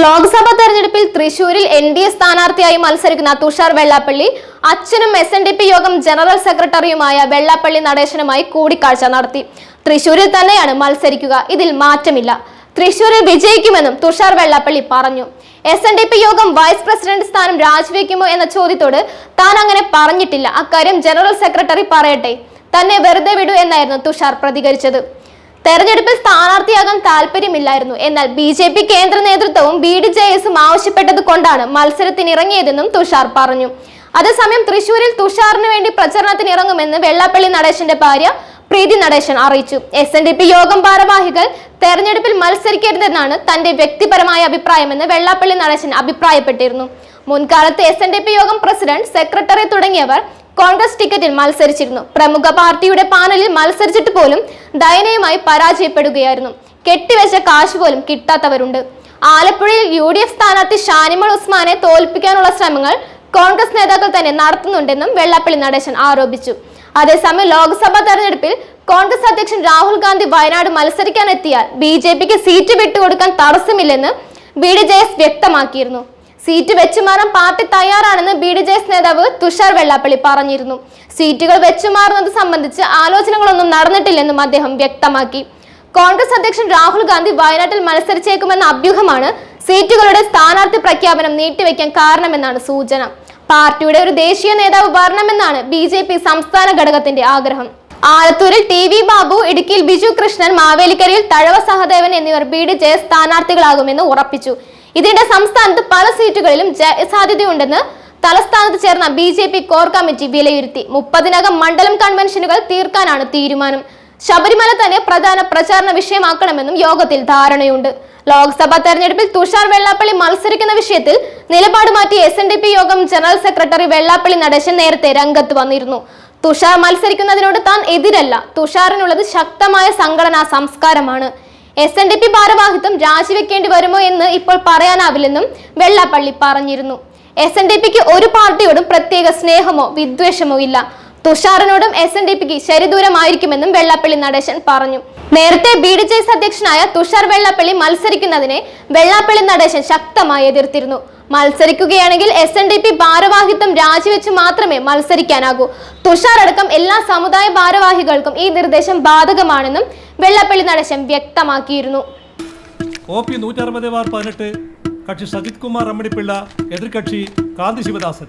ലോക്സഭാ തെരഞ്ഞെടുപ്പിൽ തൃശൂരിൽ N D A സ്ഥാനാർത്ഥിയായി മത്സരിക്കുന്ന തുഷാർ വെള്ളാപ്പള്ളി അച്ഛനും എസ് എൻ ഡി പി യോഗം ജനറൽ സെക്രട്ടറിയുമായ വെള്ളാപ്പള്ളി നടേശനുമായി കൂടിക്കാഴ്ച നടത്തി. തൃശൂരിൽ തന്നെയാണ് മത്സരിക്കുക. ഇതിൽ മാറ്റമില്ല. തൃശൂരിൽ വിജയിക്കുമെന്നും തുഷാർ വെള്ളാപ്പള്ളി പറഞ്ഞു. എസ് എൻ ഡി പി യോഗം വൈസ് പ്രസിഡന്റ് സ്ഥാനം രാജിവെക്കുമോ എന്ന ചോദ്യത്തോട് താൻ അങ്ങനെ പറഞ്ഞിട്ടില്ല. അക്കാര്യം ജനറൽ സെക്രട്ടറി പറയട്ടെ. തന്നെ വെറുതെ വിടൂ എന്നായിരുന്നു തുഷാർ പ്രതികരിച്ചത്. തെരഞ്ഞെടുപ്പിൽ സ്ഥാനാർത്ഥിയാകാൻ താല്പര്യമില്ലായിരുന്നു. എന്നാൽ ബി ജെ പി കേന്ദ്ര നേതൃത്വവും ബി ഡി ജെ എസും ആവശ്യപ്പെട്ടത് കൊണ്ടാണ് മത്സരത്തിനിറങ്ങിയതെന്നും തുഷാർ പറഞ്ഞു. അതേസമയം തൃശൂരിൽ തുഷാറിന് വേണ്ടി പ്രചരണത്തിന് ഇറങ്ങുമെന്ന് വെള്ളാപ്പള്ളി നടേശന്റെ ഭാര്യ പ്രീതി നടേശൻ അറിയിച്ചു. എസ് എൻ ഡി പി യോഗം ഭാരവാഹികൾ തെരഞ്ഞെടുപ്പിൽ മത്സരിക്കരുതെന്നാണ് തന്റെ വ്യക്തിപരമായ അഭിപ്രായമെന്ന് വെള്ളാപ്പള്ളി നടേശൻ അഭിപ്രായപ്പെട്ടിരുന്നു. മുൻകാലത്ത് എസ് എൻ ഡി പി യോഗം പ്രസിഡന്റ് സെക്രട്ടറി തുടങ്ങിയവർ കോൺഗ്രസ് ടിക്കറ്റിൽ മത്സരിച്ചിരുന്നു. പ്രമുഖ പാർട്ടിയുടെ പാനലിൽ മത്സരിച്ചിട്ട് പോലും ദയനീയമായി പരാജയപ്പെടുകയായിരുന്നു. കെട്ടിവെച്ച കാശ് പോലും കിട്ടാത്തവരുണ്ട്. ആലപ്പുഴയിൽ യു ഡി എഫ് സ്ഥാനാർത്ഥി ഷാനിമൾ ഉസ്മാനെ തോൽപ്പിക്കാനുള്ള ശ്രമങ്ങൾ കോൺഗ്രസ് നേതാക്കൾ തന്നെ നടത്തുന്നുണ്ടെന്നും വെള്ളാപ്പള്ളി നടേശൻ ആരോപിച്ചു. അതേസമയം ലോക്സഭാ തെരഞ്ഞെടുപ്പിൽ കോൺഗ്രസ് അധ്യക്ഷൻ രാഹുൽ ഗാന്ധി വയനാട് മത്സരിക്കാനെത്തിയാൽ ബി ജെ പിക്ക് സീറ്റ് വിട്ടുകൊടുക്കാൻ തടസ്സമില്ലെന്ന് ബി ഡി ജെ എസ് വ്യക്തമാക്കിയിരുന്നു. സീറ്റ് വെച്ചുമാറാൻ പാർട്ടി തയ്യാറാണെന്ന് ബി ഡി ജെ എസ് നേതാവ് തുഷാർ വെള്ളാപ്പള്ളി പറഞ്ഞിരുന്നു. സീറ്റുകൾ വെച്ചുമാറുന്നത് സംബന്ധിച്ച് ആലോചനകളൊന്നും നടന്നിട്ടില്ലെന്നും അദ്ദേഹം വ്യക്തമാക്കി. കോൺഗ്രസ് അധ്യക്ഷൻ രാഹുൽ ഗാന്ധി വയനാട്ടിൽ മത്സരിച്ചേക്കുമെന്ന അഭ്യൂഹമാണ് സീറ്റുകളുടെ സ്ഥാനാർത്ഥി പ്രഖ്യാപനം നീട്ടിവെക്കാൻ കാരണമെന്നാണ് സൂചന. പാർട്ടിയുടെ ഒരു ദേശീയ നേതാവ് വരണമെന്നാണ് ബി ജെ പി സംസ്ഥാന ഘടകത്തിന്റെ ആഗ്രഹം. ആലത്തൂരിൽ ടി വി ബാബു ഇടുക്കിയിൽ ബിജു കൃഷ്ണൻ മാവേലിക്കരയിൽ തഴവ സഹദേവൻ എന്നിവർ ബി ഡി ജെ സ്ഥാനാർത്ഥികളാകുമെന്ന് ഉറപ്പിച്ചു. ഇതിനിടെ സംസ്ഥാനത്ത് പല സീറ്റുകളിലും ജയസാധ്യതയുണ്ടെന്ന് തലസ്ഥാനത്ത് ചേർന്ന B J P core committee വിലയിരുത്തി. മുപ്പതിനകം മണ്ഡലം കൺവെൻഷനുകൾ തീർക്കാനാണ് തീരുമാനം. ശബരിമല തന്നെ പ്രധാന പ്രചാരണ വിഷയമാക്കണമെന്നും യോഗത്തിൽ ധാരണയുണ്ട്. ലോക്സഭാ തെരഞ്ഞെടുപ്പിൽ തുഷാർ വെള്ളാപ്പള്ളി മത്സരിക്കുന്ന വിഷയത്തിൽ നിലപാട് മാറ്റി എസ് എൻ ഡി പി യോഗം ജനറൽ സെക്രട്ടറി വെള്ളാപ്പള്ളി നടേശൻ നേരത്തെ രംഗത്ത് വന്നിരുന്നു. തുഷാർ മത്സരിക്കുന്നതിനോട് താൻ എതിരല്ല. തുഷാറിനുള്ളത് ശക്തമായ സംഘടനാ സംസ്കാരമാണ്. എസ് എൻ ഡി പി ഭാരവാഹിത്വം രാജിവെക്കേണ്ടി വരുമോ എന്ന് ഇപ്പോൾ പറയാനാവില്ലെന്നും വെള്ളാപ്പള്ളി പറഞ്ഞിരുന്നു. എസ് എൻ ഡി പിക്ക് ഒരു പാർട്ടിയോടും പ്രത്യേക സ്നേഹമോ വിദ്വേഷമോ ഇല്ല. തുഷാറിനോടും എസ് എൻ ഡി പിക്ക് ശരിദൂരമായിരിക്കുമെന്നും വെള്ളാപ്പള്ളി നടേശൻ പറഞ്ഞു. നേരത്തെ ബി ഡി ജെ എസ് അധ്യക്ഷനായ തുഷാർ വെള്ളാപ്പള്ളി മത്സരിക്കുന്നതിനെ വെള്ളാപ്പള്ളി നടേശൻ ശക്തമായി എതിർത്തിരുന്നു. മത്സരിക്കുകയാണെങ്കിൽ എസ് എൻ ഡി പി ഭാരവാഹിത്വം രാജിവെച്ച് മാത്രമേ മത്സരിക്കാനാകൂ. തുഷാർ അടക്കം എല്ലാ സമുദായ ഭാരവാഹികൾക്കും ഈ നിർദ്ദേശം ബാധകമാണെന്നും വെള്ളാപ്പള്ളി നടേശൻ വ്യക്തമാക്കിയിരുന്നു. കോപ്പി കക്ഷി സജിത് കുമാർ അമ്മണിപ്പിള്ള എതിർകക്ഷി കാന്തി Sivadasan.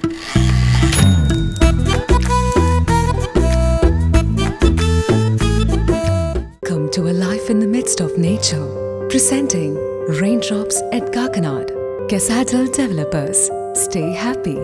Of nature. Presenting Raindrops at Kakanad. Casadal Developers. Stay happy.